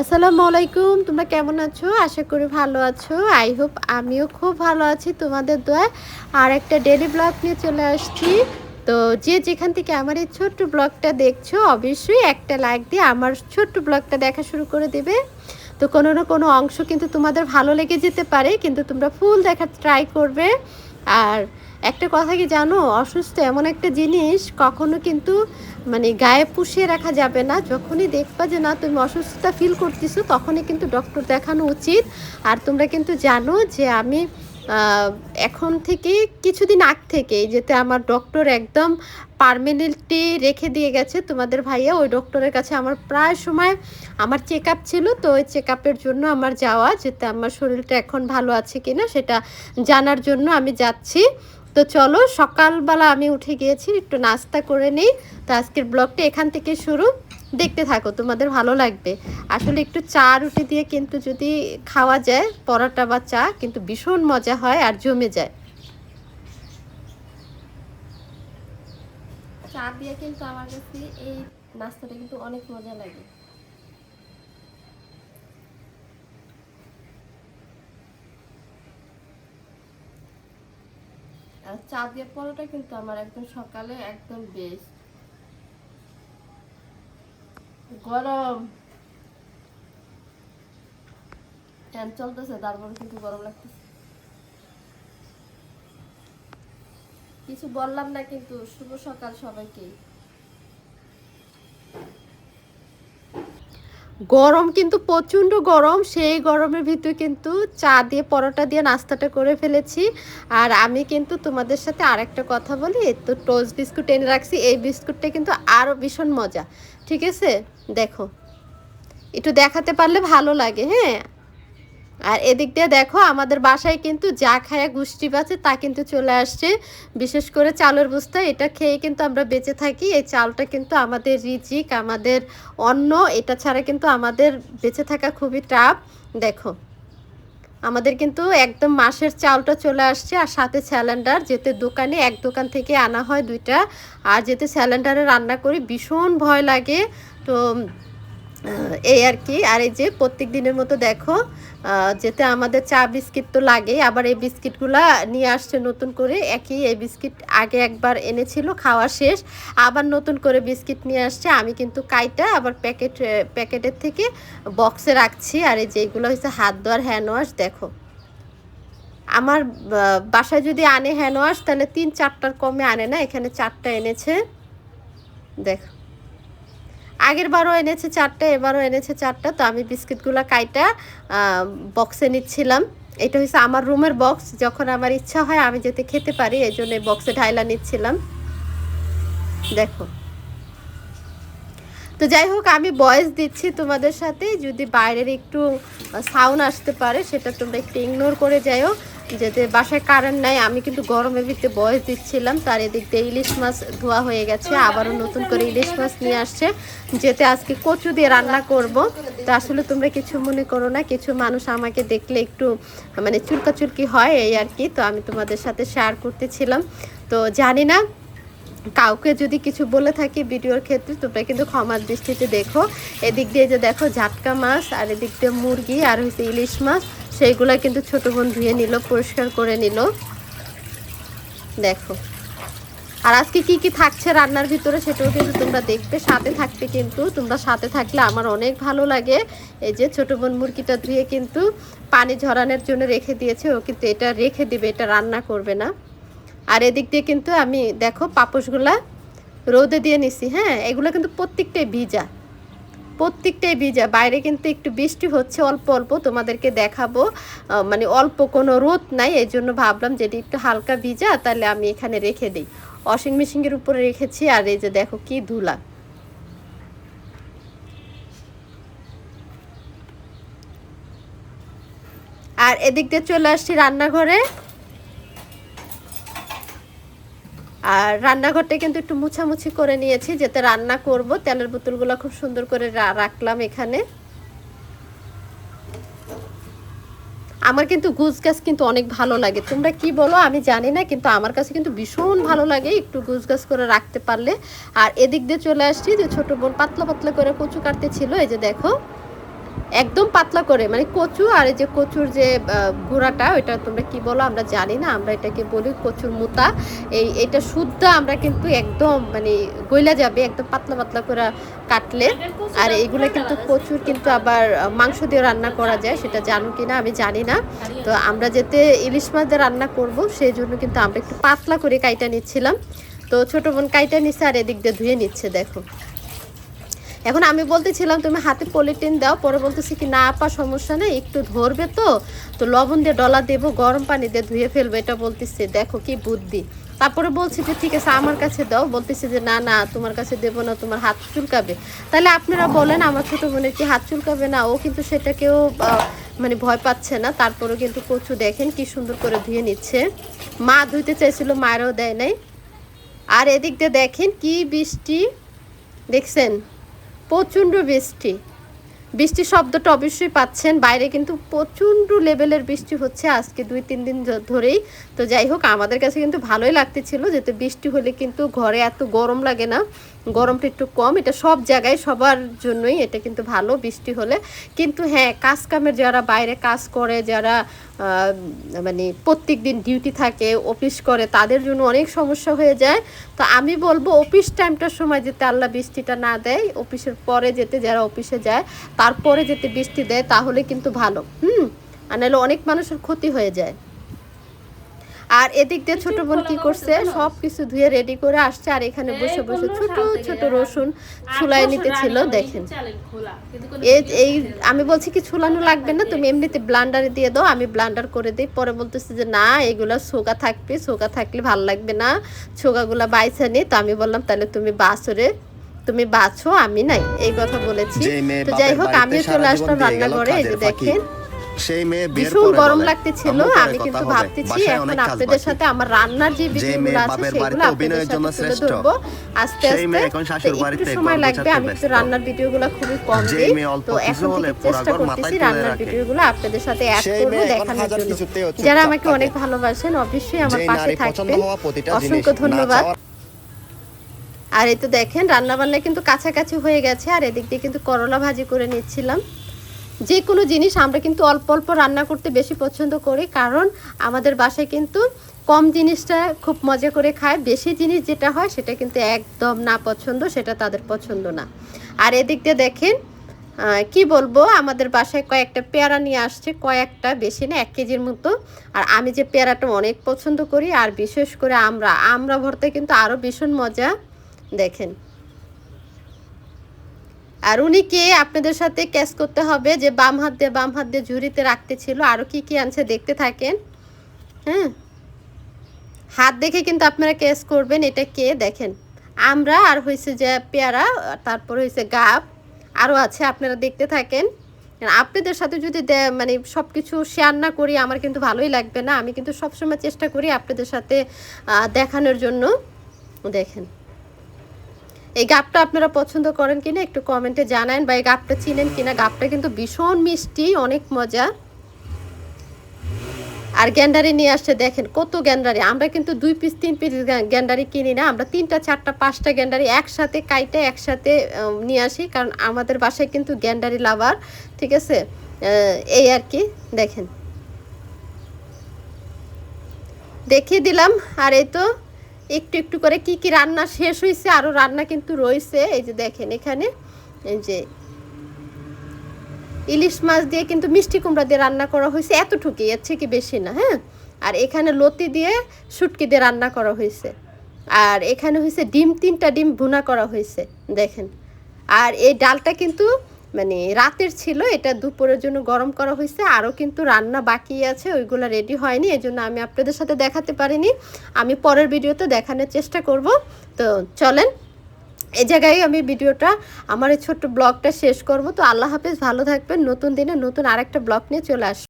আসসালামু আলাইকুম, তোমরা কেমন আছো? আশা করি ভালো আছো। আই হোপ আমিও খুব ভালো আছি তোমাদের দোয়ায়। আর একটা ডেলি ব্লগ নিয়ে চলে আসছি। তো যে যেখান থেকে আমার এই ছোট্ট ব্লগটা দেখছ, অবশ্যই একটা লাইক দিয়ে আমার ছোট্ট ব্লগটা দেখা শুরু করে দেবে। তো কোনো না কোনো অংশ কিন্তু তোমাদের ভালো লেগে যেতে পারে, কিন্তু তোমরা ফুল দেখার ট্রাই করবে। আর একটা কথা কি জানো? অসুস্থ এমন একটা জিনিস কখনো কিন্তু মানে গায়ে পুষিয়ে রাখা যাবে না। যখনই দেখবা যে না, তুমি অসুস্থতা ফিল করতেছো, তখনই কিন্তু ডক্টর দেখানো উচিত। আর তোমরা কিন্তু জানো যে আমি এখন থেকে কিছুদিন আগ থেকে যেতে আমার ডক্টর একদম পারমানেন্টলি রেখে দিয়ে গেছে। তোমাদের ভাইয়া ওই ডক্টরের কাছে আমার প্রায় সময় আমার চেক ছিল, তো ওই চেক জন্য আমার যাওয়া, যেতে আমার শরীরটা এখন ভালো আছে কিনা সেটা জানার জন্য আমি যাচ্ছি। তো চলো, সকালবেলা আমি উঠে গিয়েছি, একটু নাস্তা করে নিই। তো আজকের ব্লগটা এখান থেকে শুরু। দেখতে থাকো, তোমাদের ভালো লাগবে। আসলে একটু চা রুটি দিয়ে কিন্তু যদি খাওয়া যায়, পরোটা বা চা, কিন্তু ভীষণ মজা হয় আর জমে যায়। চা দিয়ে কিন্তু আমার কাছে এই নাস্তাটা কিন্তু অনেক মজা লাগে। আর চা দিয়ে পরোটা কিন্তু আমার একদম সকালে একদম বেস্ট গরম। ফ্যান চলতেছে তারপরে কিন্তু গরম লাগতেছে। কিছু বললাম না কিন্তু শুভ সকাল সবাইকে গরম কিন্তু প্রচণ্ড গরম, সেই গরমের ভিতরে কিন্তু চা দিয়ে, পরোটা দিয়ে নাস্তাটা করে ফেলেছি। আর আমি কিন্তু তোমাদের সাথে আরেকটা কথা বলি, তো টোস্ট বিস্কুট এনে রাখছি, এই বিস্কুটটা কিন্তু আরও ভীষণ মজা। ঠিক আছে? দেখো। একটু দেখাতে পারলে ভালো লাগে হ্যাঁ? আর এদিক দিয়ে দেখো, আমাদের বাসায় কিন্তু যা খায়া গুষ্টি বাঁচে তা কিন্তু চলে আসছে। বিশেষ করে চালের বস্তা, এটা খেয়ে কিন্তু আমরা বেঁচে থাকি। এই চালটা কিন্তু আমাদের রিজিক, আমাদের অন্ন, এটা ছাড়া কিন্তু আমাদের বেঁচে থাকা খুবই টাফ। দেখো, আমাদের কিন্তু একদম মাসের চালটা চলে আসছে আর সাথে স্যালেন্ডার যেতে দোকানে, এক দোকান থেকে আনা হয় দুইটা। আর যেতে স্যালেন্ডারে রান্না করি, ভীষণ ভয় লাগে। তো এই আর কি। আর এই যে প্রত্যেক দিনের মতো দেখো যেতে আমাদের চা বিস্কিট তো লাগেই, আবার এই বিস্কিটগুলা নিয়ে আসছে নতুন করে। একই এই বিস্কিট আগে একবার এনেছিল, খাওয়া শেষ। আবার নতুন করে বিস্কিট নিয়ে আসছে। আমি কিন্তু কাইটা আবার প্যাকেট প্যাকেটের থেকে বক্সে রাখছি। আর এই যেগুলো হচ্ছে হাত ধোয়ার হ্যান্ড ওয়াশ দেখো। আমার বাসায় যদি আনে হ্যান্ড ওয়াশ তাহলে তিন চারটার কমে আনে না? এখানে চারটা এনেছে। দেখো। আগের বারও এনেছে চারটা, এবারও এনেছে চারটা, তো আমি বিস্কিটগুলো কাইটা বক্সে নিচ্ছিলাম। এটা হচ্ছে আমার রুমের বক্স যখন আমার ইচ্ছা হয় আমি যেতে খেতে পারি এই জন্য বক্সে ঢাইলা নিচ্ছিলাম। দেখো। তো যাই হোক, আমি ভয়েস দিচ্ছি তোমাদের সাথে। যদি বাইরের একটু সাউন্ড আসতে পারে, সেটা তোমরা একটু ইগনোর করে যাও যাতে বাসায় কারেন্ট নাই, আমি কিন্তু গরমের ভিতরে বয়স দিচ্ছিলাম। তার এদিক দিয়ে ইলিশ মাছ ধোয়া হয়ে গেছে, আবারও নতুন করে ইলিশ মাছ নিয়ে আসছে। যেতে আজকে কচু দিয়ে রান্না করব। তো আসলে তোমরা কিছু মনে করো না, কিছু মানুষ আমাকে দেখলে একটু মানে চুলকাচুলকি হয় এই আর কি। তো আমি তোমাদের সাথে শেয়ার করতেছিলাম। তো জানি না কাউকে যদি কিছু বলে থাকি ভিডিওর ক্ষেত্রে, তোমরা কিন্তু ক্ষমার দৃষ্টিতে দেখো। এদিক দিয়ে যে দেখো ঝাটকা মাছ, আর এদিক দিয়ে মুরগি, আর হচ্ছে ইলিশ মাছ, সেইগুলো কিন্তু ছোট বোন ধুয়ে নিল, পরিষ্কার করে নিল। দেখো। আর আজকে কি কি থাকছে রান্নার ভিতরে সেটাও কিন্তু তোমরা দেখবে, সাথে থাকতে কিন্তু। তোমরা সাথে থাকলে আমার অনেক ভালো লাগে। এই যে ছোট বোন মুরগিটা ধুয়ে কিন্তু পানি ঝরানোর জন্য রেখে দিয়েছে, ও কিন্তু এটা রেখে দিবে, এটা রান্না করবে না। আর এদিক দিয়ে কিন্তু আমি, দেখো পাপোশগুলা রোদে দিয়ে নিছি হ্যাঁ? এগুলো কিন্তু প্রত্যেকটাই ভিজা। প্রত্যেকটাই ভিজা। বাইরে কিন্তু একটু বৃষ্টি হচ্ছে, অল্প অল্প তোমাদেরকে দেখাবো। মানে অল্প কোনো রোদ নাই, এই জন্য ভাবলাম যেটি একটু হালকা ভিজা, তাহলে আমি এখানে রেখে দিই। ওয়াশিং মেশিনের উপরে রেখেছি, আর এই যে দেখো কি ধুলা। আর এদিক দিয়ে চলে আসছি রান্নাঘরে। আর রান্নাঘরটা কিন্তু একটু মুছামুছি করে নিয়েছি, যাতে রান্না করব। তেলের বোতলগুলো খুব সুন্দর করে রাখলাম এখানে। আমার কিন্তু গুজ গাছ কিন্তু অনেক ভালো লাগে। তোমরা কি বলো? আমি জানি না, কিন্তু আমার কাছে কিন্তু ভীষণ ভালো লাগে একটু গুজ গাছ করে রাখতে পারলে। আর এদিক দিয়ে চলে আসছি যে ছোট বোন পাতলা পাতলা করে কচু কাটতে ছিল, এই যে দেখো। একদম পাতলা করে মানে কচু আর এই যে কচুর যে গুঁড়াটা ওইটা তোমরা কি বলো? আমরা জানি না আমরা এটাকে বলি কচুর মুতা। এই এটা শুদ্ধ আমরা কিন্তু একদম মানে গইলা যাবে একদম পাতলা পাতলা করে কাটলে। আর এইগুলো কিন্তু কচুর কিন্তু আবার মাংস দিয়ে রান্না করা যায় সেটা জানো কিনা? আমি জানি না। তো আমরা যেতে ইলিশ মাছ দিয়ে রান্না করব সেই জন্য কিন্তু আমরা একটু পাতলা করে কাইটা নিচ্ছিলাম। তো ছোট বোন কাইটা নিচ্ছে আর এদিক দিয়ে ধুয়ে নিচ্ছে দেখো। এখন আমি বলতেছিলাম, তুমি হাতে পলিটিন দাও। পরে বলতেছি কি, না আপা, সমস্যা নেই, একটু ধরবে তো। তো লবণ দিয়ে ডলা দেবো, গরম পানি দিয়ে ধুয়ে ফেলব, এটা বলতেছে, দেখো কি বুদ্ধি। তারপরে বলছি যে, ঠিক আছে, আমার কাছে দাও। বলতেছে যে, না না, তোমার কাছে দেবো না, তোমার হাত চুলকাবে। তাহলে আপনারা বলেন, আমার ছোটো বোনের কি হাত চুলকাবে না, ও কিন্তু সেটাকেও মানে ভয় পাচ্ছে না। তারপরেও কিন্তু কচু দেখেন কি সুন্দর করে ধুয়ে নিচ্ছে। মা ধুইতে চাইছিল, মায়েরও দেয় নাই। আর এদিক দিয়ে দেখেন কি বৃষ্টি, দেখছেন? প্রচণ্ড বৃষ্টি। বৃষ্টির শব্দটা অবশ্যই পাচ্ছেন। বাইরে কিন্তু প্রচণ্ড লেভেলের বৃষ্টি হচ্ছে আজকে দুই, তিন দিন ধরেই। তো যাই হোক, আমাদের কাছে কিন্তু ভালোই লাগতেছিল যেতে বৃষ্টি হলে কিন্তু ঘরে এত গরম লাগে না। গরমটা একটু কম, এটা সব জায়গায় সবার জন্যই এটা কিন্তু ভালো বৃষ্টি হলে। কিন্তু হ্যাঁ কাজ কামের যারা বাইরে কাজ করে, যারা মানে প্রত্যেক দিন ডিউটি থাকে অফিস করে, তাদের জন্য অনেক সমস্যা হয়ে যায়। তো আমি বলব অফিস টাইমটার সময় যেতে আল্লাহ বৃষ্টিটা না দেয় অফিসের পরে যেতে যারা অফিসে যায়, তারপরে যেতে বৃষ্টি দেয়, তাহলে কিন্তু ভালো। হুম, আর অনেক মানুষের ক্ষতি হয়ে যায়। আর এদিক দিয়ে ছোট বোন কি করছে? সব কিছু ধুয়ে রেডি করে আসছে আর এখানে বসে বসে ছোট ছোট রসুন ছুলাই নিতে ছিল দেখেন। এই এই আমি বলছি কি ছুলানো লাগবে না? তুমি এমনিতে ব্লান্ডারে দিয়ে দাও আমি ব্লান্ডার করে দিই। পরে বলতেছি যে না এগুলা সোগা থাকবে সোগা থাকলে ভালো লাগবে না। ছোগাগুলা বাইছে নি। তো আমি বললাম তাহলে তুমি বাছরে তুমি বাছো আমি নাই। এই কথা বলেছি। তো যাই হোক আমিও চলে আসলাম রান্নাঘরে। এই যে দেখেন সেই মেয়ে বিয়ের ভীষণ পরে গরম লাগতেছিল আমি কিন্তু ভাবতেছি এখন আপনাদের সাথে আমার রান্নার যে ভিডিওগুলো আছে সেগুলো আপনাদের জন্য শ্রেষ্ঠ। আস্তে আস্তে এখন শাশুড় বাড়িতে সময় লাগবে আমি রান্নার ভিডিওগুলো খুবই কম দিই। তো এখন থেকে চেষ্টা করতেছি রান্নার ভিডিওগুলো আপনাদের সাথে অ্যাড করব দেখানোর জন্য। যারা আমাকে অনেক ভালোবাসেন অবশ্যই আমার পাশে থাকবেন। অসংখ্য ধন্যবাদ। আর এই তো দেখেন রান্না বান্না কিন্তু কাছাকাছি হয়ে গেছে আর এদিক দিয়ে কিন্তু করলা ভাজি করে নিচ্ছিলাম। যে কোনো জিনিস আমরা কিন্তু অল্প অল্প রান্না করতে বেশি পছন্দ করি, কারণ আমাদের বাসায় কিন্তু কম জিনিসটা খুব মজা করে খায়। বেশি জিনিস যেটা হয় সেটা কিন্তু একদম না পছন্দ, সেটা তাদের পছন্দ না। আর এদিক দিয়ে দেখেন কি বলব, আমাদের বাসায় কয়েকটা পেয়ারা নিয়ে আসছে, কয়েকটা বেশি না, এক কেজির মতো। আর আমি যে পেয়ারাটা অনেক পছন্দ করি, আর বিশেষ করে আমরা আমরা ভর্তা কিন্তু আরও ভীষণ মজা। দেখেন আর উনি কে? আপনাদের সাথে ক্যাচ করতে হবে যে বাম হাত দিয়ে বাম হাত দিয়ে ঝুড়িতে রাখতে ছিল। আরও কি কি আনছে দেখতে থাকেন। হ্যাঁ? হাত দেখে কিন্তু আপনারা ক্যাচ করবেন এটা কে? দেখেন, আমরা আর হয়েছে যে পেয়ারা, তারপর হয়েছে গাব আরও আছে আপনারা দেখতে থাকেন। আপনাদের সাথে যদি মানে সব কিছু শেয়ার না করি, আমার কিন্তু ভালোই লাগবে না। আমি কিন্তু সবসময় চেষ্টা করি আপনাদের সাথে দেখানোর জন্য। দেখেন এই গাপটা আপনারা পছন্দ করেন কিনা একটু কমেন্টে জানান বা এই গাপটা চিনেন কিনা? গাপটা কিন্তু ভীষণ মিষ্টি, অনেক মজা। আর গ্যান্ডারি নিয়ে আসছে, দেখেন কত গ্যান্ডারি। আমরা কিন্তু দুই পিস তিন পিস গ্যান্ডারি কিনি না। আমরা তিনটা, চারটা, পাঁচটা গ্যান্ডারি একসাথে কাইটে, একসাথে নিয়ে আসি। কারণ আমাদের বাসায় কিন্তু গ্যান্ডারি লাভার, ঠিক আছে? এই আর কি, দেখেন। দেখিয়ে দিলাম। আর এই তো একটু একটু করে কি কি রান্না শেষ হয়েছে আরও রান্না কিন্তু রয়েছে এই যে দেখেন এখানে, এই যে ইলিশ মাছ দিয়ে কিন্তু মিষ্টি কুমড়া দিয়ে রান্না করা হয়েছে এতটুকুই, এর থেকে বেশি না হ্যাঁ? আর এখানে লতি দিয়ে শুটকি দিয়ে রান্না করা হয়েছে আর এখানে হয়েছে ডিম, তিনটা ডিম ভুনা করা হয়েছে দেখেন। আর এই ডালটা কিন্তু মানে রাতের ছিল, এটা দুপুরের জন্য গরম করা হয়েছে, আরও কিন্তু রান্না বাকি আছে, ওইগুলো রেডি হয়নি এই জন্য আমি আপনাদের সাথে দেখাতে পারিনি। আমি পরের ভিডিওতে দেখানোর চেষ্টা করব। তো চলেন, এ জায়গায় আমি ভিডিওটা, আমার এই ছোট্ট ব্লগটা শেষ করব। তো আল্লাহ হাফেজ, ভালো থাকবেন, নতুন দিনে নতুন আরেকটা ব্লগ নিয়ে চলে আসব।